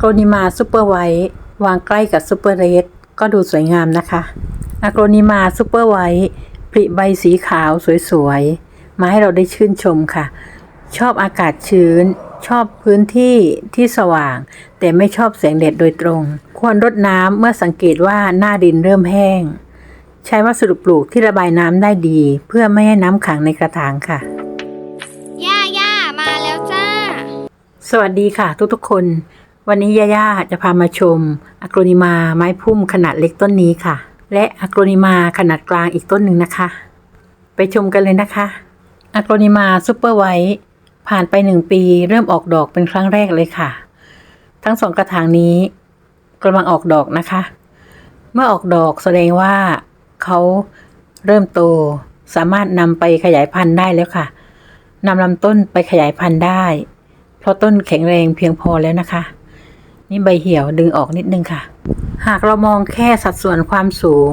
โกรนิมาซูเปอร์ไวท์วางใกล้กับซูเปอร์เรดก็ดูสวยงามนะคะอะโกรนิมาซูเปอร์ไวท์ผลิใบสีขาวสวยๆ มาให้เราได้ชื่นชมค่ะ ชอบอากาศชื้น ชอบพื้นที่ที่สว่าง แต่ไม่ชอบแสงแดดโดยตรง ควรรดน้ำเมื่อสังเกตว่าหน้าดินเริ่มแห้ง ใช้วัสดุปลูกที่ระบายน้ำได้ดี เพื่อไม่ให้น้ำขังในกระถางค่ะย่าย่ามาแล้วจ้า สวัสดีค่ะทุกๆคน วันนี้ย่าย่าจะพามาชมอะโกรนิมาไม้พุ่มขนาดเล็กต้นนี้ค่ะ และอะโกรนิมาขนาดกลางอีกต้นหนึ่งนะคะ ไปชมกันเลยนะคะอะโกรนิมาซูเปอร์ไวท์ผ่านไปหนึ่งปีเริ่มออกดอกเป็นครั้งแรกเลยค่ะ ทั้งสองกระถางนี้กำลังออกดอกนะคะ เมื่อออกดอกแสดงว่าเขาเริ่มโตสามารถนำไปขยายพันธุ์ได้แล้วค่ะนำลำต้นไปขยายพันธุ์ได้ เพราะต้นแข็งแรงเพียงพอแล้วนะคะ นี่ใบเหี่ยวดึงออกนิดนึงค่ะ หากเรามองแค่สัดส่วนความสูง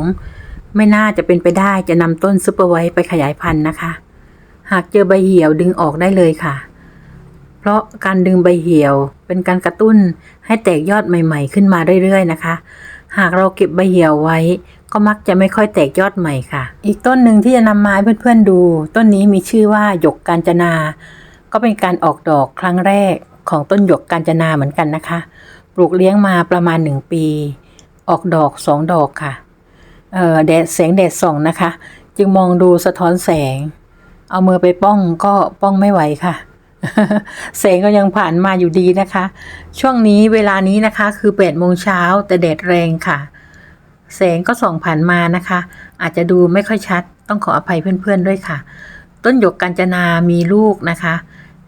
ไม่น่าจะเป็นไปได้จะนำต้นซุปเปอร์ไวท์ไปขยายพันธุ์นะคะ หากเจอใบเหี่ยวดึงออกได้เลยค่ะ เพราะการดึงใบเหี่ยวเป็นการกระตุ้นให้แตกยอดใหม่ ๆ ขึ้นมาเรื่อยๆนะคะ หากเราเก็บใบเหี่ยวไว้ ก็มักจะไม่ค่อยแตกยอดใหม่ค่ะ อีกต้นหนึ่งที่จะนำมาให้เพื่อนๆดู ต้นนี้มีชื่อว่าหยกกาญจนา ก็เป็นการออกดอกครั้งแรกของต้นหยกกาญจนาเหมือนกันนะคะ ปลูกเลี้ยงมาประมาณหนึ่งปี ออกดอกสองดอกค่ะเอ่อแดดแสงแดดส่องนะคะ จึงมองดูสะท้อนแสง เอามือไปป้องก็ป้องไม่ไหวค่ะ แสงก็ยังผ่านมาอยู่ดีนะคะ ช่วงนี้เวลานี้นะคะคือ8ปดโมงเช้าแต่แดดแรงค่ะ แสงก็ส่องผ่านมานะคะ อาจจะดูไม่ค่อยชัด ต้องขออภัยเพื่อนๆด้วยค่ะ ต้นหยกกัญจนามีลูกนะคะ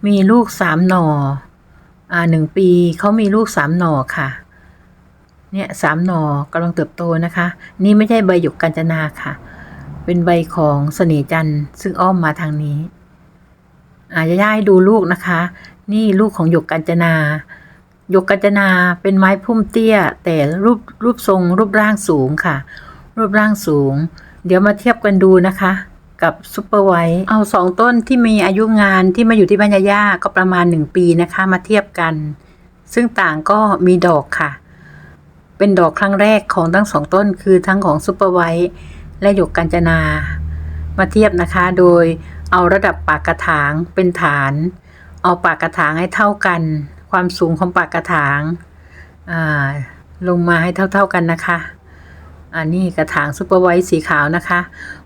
มีลูกสามหน่อ อ่าหนึ่งปีเขามีลูกสามหน่อค่ะ เนี่ยสามหน่อกำลังเติบโตนะคะ นี่ไม่ใช่ใบหยกกัญจนาค่ะ เป็นใบของเสน่จันทร์ซึ่งอ้อมมาทางนี้อาจะย่าให้ดูลูกนะคะ นี่ลูกของหยกกัญจนาหยกกัญจนาเป็นไม้พุ่มเตี้ย แต่รูปรูปทรงรูปร่างสูงค่ะ รูปร่างสูง เดี๋ยวมาเทียบกันดูนะคะ กับซุปเปอร์ไวท์เอาสองต้นที่มีอายุงานที่มาอยู่ที่บ้านยาย่าก็ประมาณหนึ่งปีนะคะ มาเทียบกัน ซึ่งต่างก็มีดอกค่ะ เป็นดอกครั้งแรกของทั้งสองต้นคือทั้งของซุปเปอร์ไวท์และหยกกัญจนา มาเทียบนะคะ โดยเอาระดับปากกระถางเป็นฐาน เอาปากกระถางให้เท่ากัน ความสูงของปากกระถางาลงมาให้เท่าๆกันนะคะ อันนี้กระถางซุปเปอร์ไวท์สีขาวนะคะ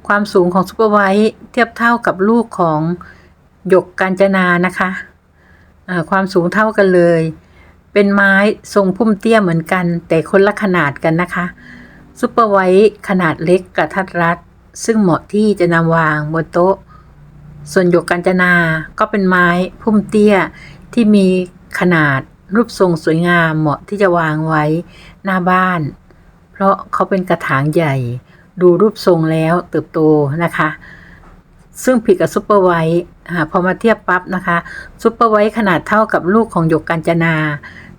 ความสูงของซุปเปอร์ไวท์เทียบเท่ากับลูกของหยกกาญจนานะคะอ่าความสูงเท่ากันเลย เป็นไม้ทรงพุ่มเตี้ยเหมือนกัน แต่คนละขนาดกันนะคะซุปเปอร์ไวท์ขนาดเล็กกระทัดรัด ซึ่งเหมาะที่จะนำวางบนโต๊ะ ส่วนหยกกัญจนาก็เป็นไม้พุ่มเตี้ยที่มีขนาดรูปทรงสวยงามเหมาะที่จะวางไว้หน้าบ้าน ราะเขาเป็นกระถางใหญ่ ดูรูปทรงแล้วเติบโตนะคะ ซึ่งผิดกับซุปเปอร์ไวท์พอมาเทียบปั๊บนะคะซุปเปอร์ไวท์ขนาดเท่ากับลูกของหยกกัญจนา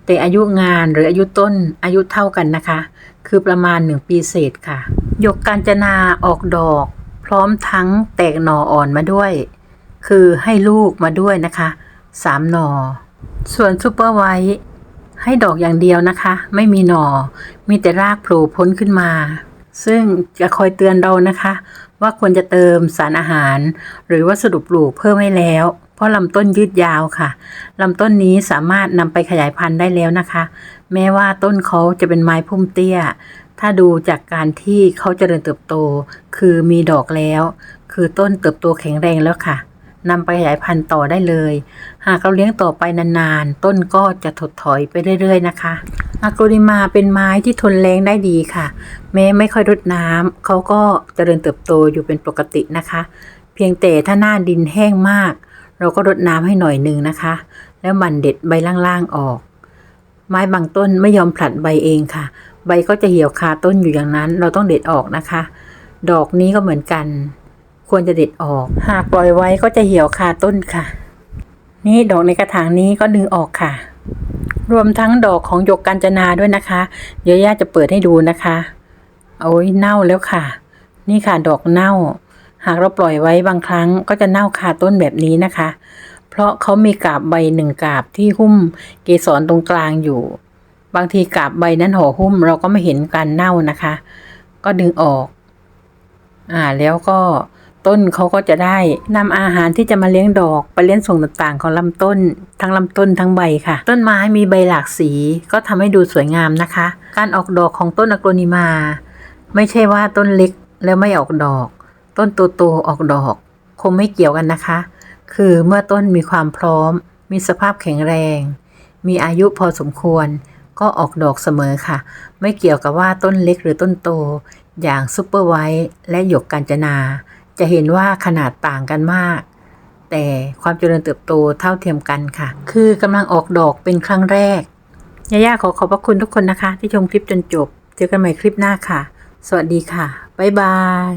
แต่อายุงานหรืออายุต้นอายุเท่ากันนะคะ คือประมาณ 1 ปีเศษค่ะ หยกกัญจนาออกดอก พร้อมทั้งแตกหน่ออ่อนมาด้วย คือให้ลูกมาด้วยนะคะสามหน่อ ส่วนซูเปอร์ไวท์ ให้ดอกอย่างเดียวนะคะ ไม่มีหน่อ มีแต่รากโผล่พ้นขึ้นมา ซึ่งจะคอยเตือนเรานะคะ ว่าควรจะเติมสารอาหาร หรือวัสดุปลูกเพิ่มให้แล้ว เพราะลำต้นยืดยาวค่ะลำต้นนี้สามารถนำไปขยายพันธุ์ได้แล้วนะคะ แม้ว่าต้นเขาจะเป็นไม้พุ่มเตี้ย ถ้าดูจากการที่เขาเจริญเติบโต คือมีดอกแล้ว คือต้นเติบโตแข็งแรงแล้วค่ะ นำไปขยายพันธุ์ต่อได้เลย หากเราเลี้ยงต่อไปนานๆ ต้นก็จะถดถอยไปเรื่อยๆนะคะอะโกริมาเป็นไม้ที่ทนแรงได้ดีค่ะ แม้ไม่ค่อยรดน้ำเขาก็เจริญเติบโตอยู่เป็นปกตินะคะ เพียงแต่ถ้าหน้าดินแห้งมาก เราก็รดน้ำให้หน่อยหนึ่งนะคะ แล้วมันเด็ดใบล่างๆออก ไม้บางต้นไม่ยอมผลัดใบเองค่ะ ใบก็จะเหี่ยวคาต้นอยู่อย่างนั้น เราต้องเด็ดออกนะคะ ดอกนี้ก็เหมือนกัน ควรจะเด็ดออก หากปล่อยไว้ก็จะเหี่ยวคาต้นค่ะ นี่ดอกในกระถางนี้ก็ดึงออกค่ะ รวมทั้งดอกของหยกกัญจนาด้วยนะคะ เดี๋ยวย่าจะเปิดให้ดูนะคะโอ้ยเน่าแล้วค่ะ นี่ค่ะดอกเน่า หากเราปล่อยไว้บางครั้งก็จะเน่าคาต้นแบบนี้นะคะ เพราะเขามีกาบใบหนึ่งกาบที่หุ้มเกสรตรงกลางอยู่ บางทีกาบใบนั้นห่อหุ้มเราก็ไม่เห็นการเน่านะคะ ก็ดึงออก อ่าแล้วก็ ต้นเขาก็จะได้นำอาหารที่จะมาเลี้ยงดอกไปเลี้ยงส่งต่างๆ ของลำต้น ทั้งลำต้นทั้งใบค่ะ ต้นไม้มีใบหลากสีก็ทำให้ดูสวยงามนะคะ การออกดอกของต้นอะโกรนิมา ไม่ใช่ว่าต้นเล็กแล้วไม่ออกดอก ต้นโตๆออกดอก คงไม่เกี่ยวกันนะคะ คือเมื่อต้นมีความพร้อม มีสภาพแข็งแรง มีอายุพอสมควร ก็ออกดอกเสมอค่ะ ไม่เกี่ยวกับว่าต้นเล็กหรือต้นโต อย่างซุปเปอร์ไวท์และหยกกาญจนา จะเห็นว่าขนาดต่างกันมาก แต่ความเจริญเติบโตเท่าเทียมกันค่ะ คือกำลังออกดอกเป็นครั้งแรกย่าย่าขอขอบพระคุณทุกคนนะคะ ที่ชมคลิปจนจบ เจอกันใหม่คลิปหน้าค่ะ สวัสดีค่ะ บ๊ายบาย